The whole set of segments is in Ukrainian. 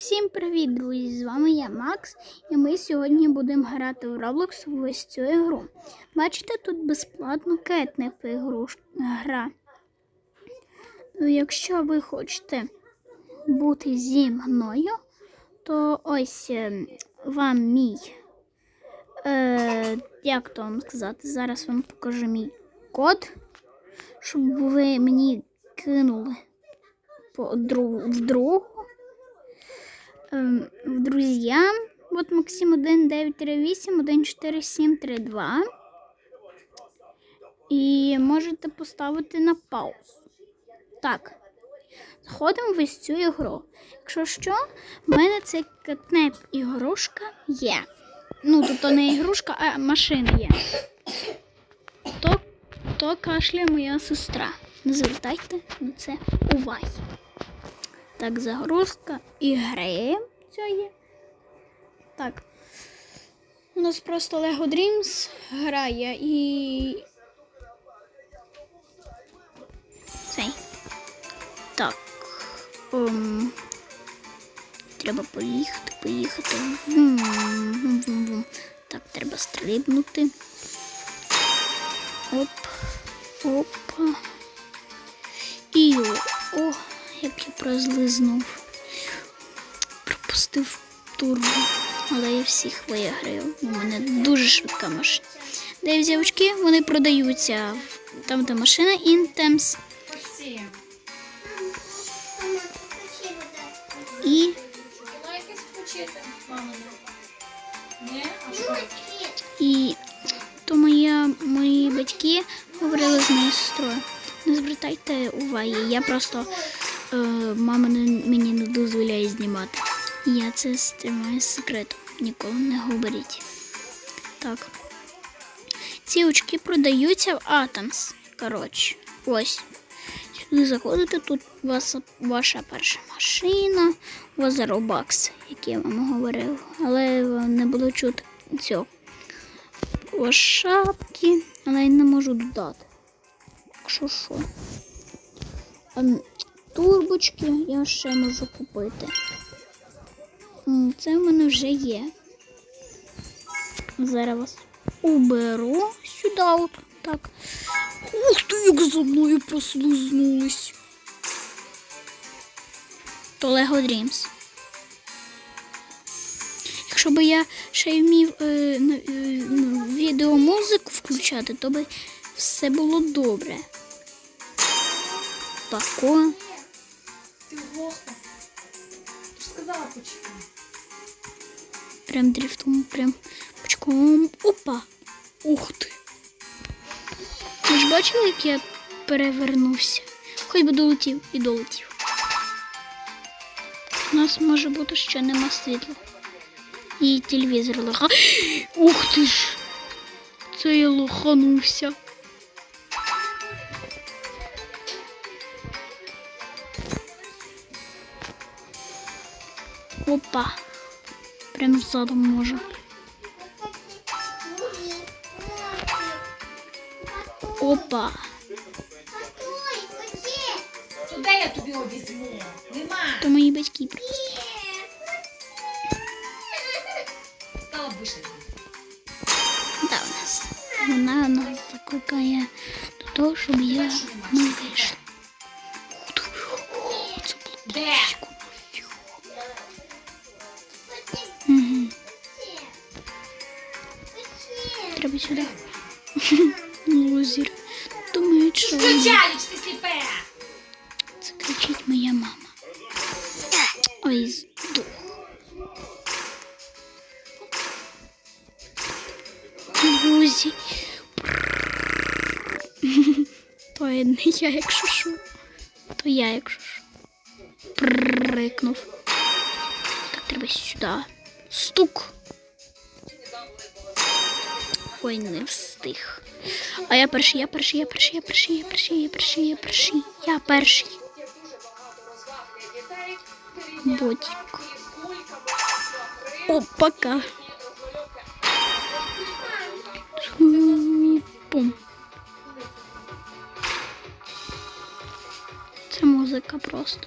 Всім привіт, друзі! З вами я Макс, і ми сьогодні будемо грати в Roblox в ось цю ігру. Бачите, тут безплатно ігру гра. Ну, Якщо ви хочете бути зі мною, то ось е, вам мій. Е, як то вам сказати? Зараз вам покажу мій код, щоб ви мені кинули по друг, в другу ем, в друзья. Вот Максим 1938 14732. І можете поставити на паузу. Так. Заходимо в ось цю ігру. Якщо що, в мене це кетнеп ігрушка є. Ну, тобто не ігрушка, а машина є. То, то кашляє моя сестра. Не звертайте на це уваги. Так, загрузка ігри цієї. Так. У нас просто Lego Dreams грає і. Цей. Так. Ем. Треба поїхати, поїхати. Вум, вум, вум, вум. Так, треба стрибнути. Оп. Опа. І о, о, як я прозлизнув. Пропустив турбо. Але я всіх виграю. У мене дуже швидка машина. Де я взяв очки? Вони продаються там, де машина Інтемс. І? І то моя, мої батьки говорили з моєю сестрою. Не звертайте уваги, я просто е, мама мені не дозволяє знімати. Я це стримаю секретом. Ніколи не говоріть. Так. Ці очки продаються в Атомс. Коротше, ось. Сюди заходите, тут у вас ваша перша машина, у вас Robux, як я вам говорив. Але не було чути цього. Ось шапки, але я не можу додати. Якщо що. Ем, Турбочки я ще можу купити. Це в мене вже є. Зараз вас уберу сюди. От. Так. Ух ти, як за мною прослизнулись. То Lego Dreams. Якщо б я ще й вмів е, е, відеомузику включати, то би все було добре. Тако. Прям дрифтом, прям пучком. Опа! Ух ти! Ви ж бачили, як я перевернувся? Хоч би долетів і долетів. У нас може бути, що нема світла. І телевізор лоха. Ух ти ж! Це я лоханувся. Опа. Прям ззаду можу. Опа. Де я тобі його візьму? Нема. То мої батьки просто. Треба сюди. Лузер. Думають, що вони- ти сліпе. це кричить моя мама. Ой, здох. Бузі. То я не я, якщо що. То я, якщо що. Прикнув. Так, треба сюди. Стук. Ой, не встиг. А я перший, я перший, я перший, я перший, я перший, я перший, я перший, я перший. Ботик. О, пока. Пум. Це музика просто.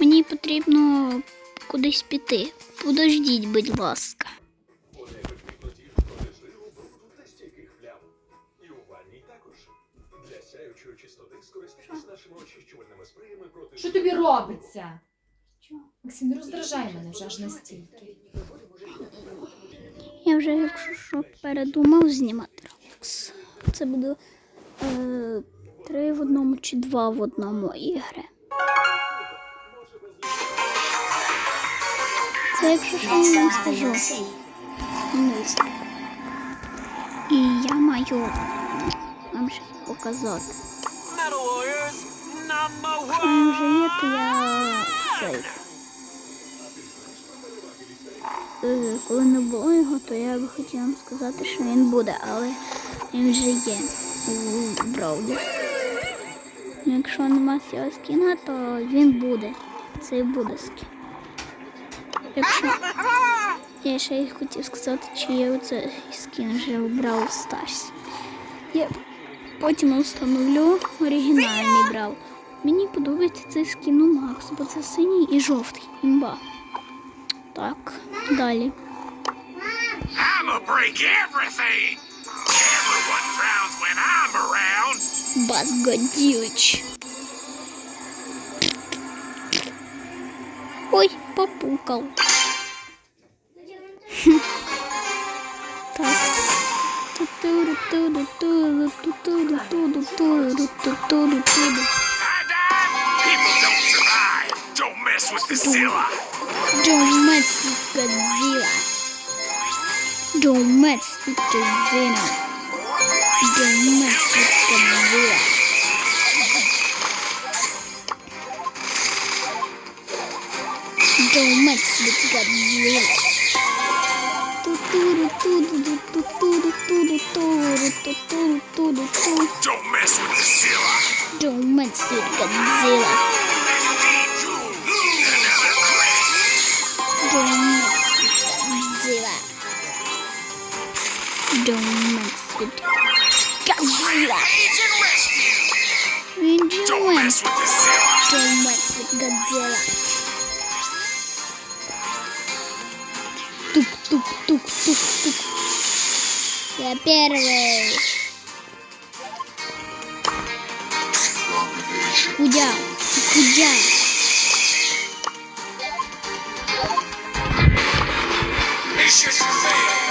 Мені потрібно кудись піти. Подождіть, будь ласка. Що тобі робиться? Максим, не роздражай мене вже аж настільки. Я вже, якщо що, передумав знімати Roblox. Це буде е, три в одному чи два в одному ігри. Це якщо що я вам скажу. І я маю вам щось показати. Він вже є, то я цей. Е, Коли не було його, то я би хотіла вам сказати, що він буде, але він вже є у Браузі. Якщо нема цього скіна, то він буде. Це і буде скін. Якщо я ще й хотів сказати, чи є оце скін вже в Brawl Я потім встановлю оригінальний Brawl. Мені подобається цей скін у Макс, бо це синій і жовтий. Імба. Так, далі. I'ma break everything! Everyone drowns when I'm around! Базгоділич. Ой, попукав. Хм. Так. Don't mess with the Don't mess with Godzilla. Don't mess with Godzilla. Don't mess with Godzilla. Don't mess with Godzilla. Don't mess with Godzilla. Godzilla. Agent Rescue! Ranger Don't One. mess with the Zilla! Don't mess with Godzilla. Тук, тук, тук, тук, тук. Я первый. Кудя, кудя. Mission failed!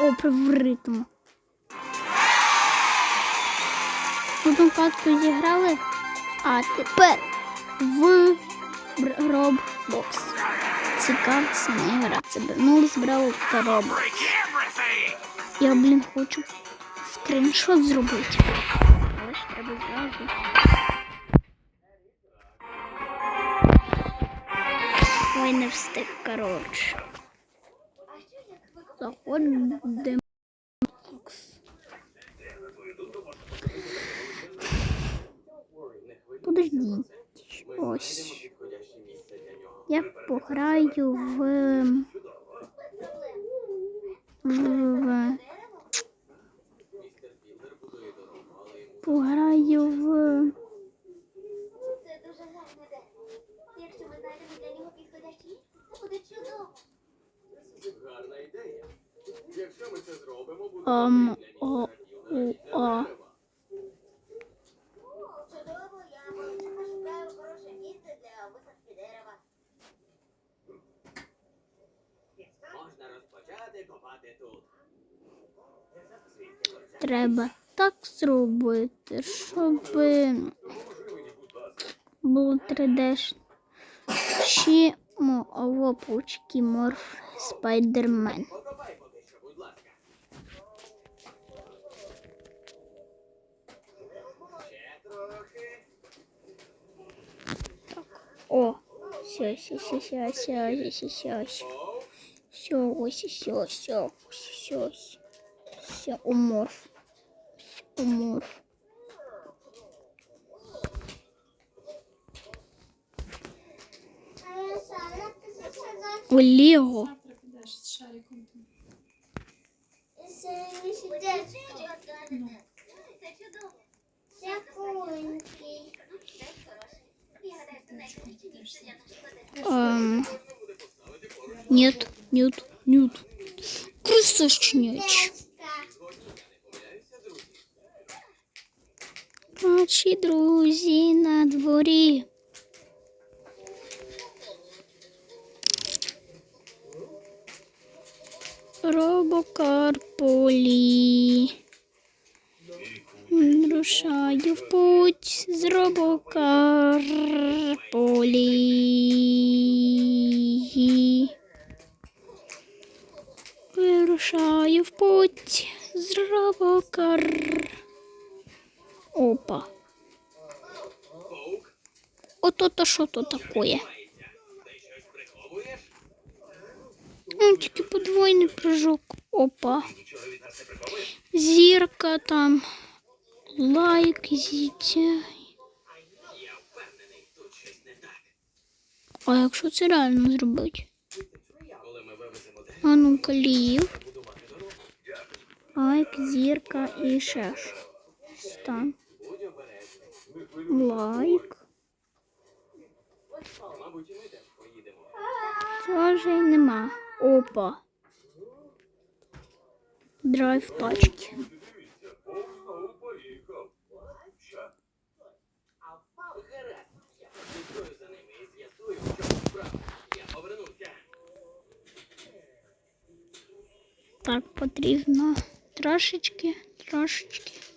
Опри в ритм. Одну катку зіграли, а тепер в Roblox. Цікава сама гра. Це ну збрав Roblox. Я, блін, хочу скріншот зробити. Але ж треба зразу. Ой, не встиг, коротше. Заходимо. Подождіть. Ось. Я пограю в. в... Пограю в. Це дуже гарна ідея. Якщо ми знайдемо для нього підходящі місце, це буде чудово. Гарна ідея. Якщо ми це зробимо, буде Ам, о, у, а. О, чудово, я пошукаю хороше місце для висадки дерева. можна розпочати копати тут. Треба так зробити, щоб було 3D. Ще мо, ово пучки морф спайдермен. Покопай поки що, будь ласка. Ще трохи. О, все, все, все, все, все, все, все, все. Оу. Все, ось, все, все, все, все, уморф. Уморф. У Лего. Эм, нет, нет, нет. Просто шнеч. Ночі друзья на дворе? Робокарполі. Рушаю в путь з робокарполі. Вирушаю в путь з робокар. Опа. Коук. Ото то що то таке? Ну, тільки подвойний прыжок. Опа. Зірка там. Лайк, зітя. А якщо це реально зробити? А ну лів. Лайк, зірка і ще ж. Стан. Лайк. Цього вже нема. Опа. Драйв тачки. Так, потрібно трошечки, трошечки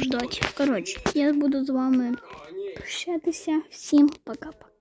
ждать. Короче, я буду з вами прощатися. Всім пока-пока.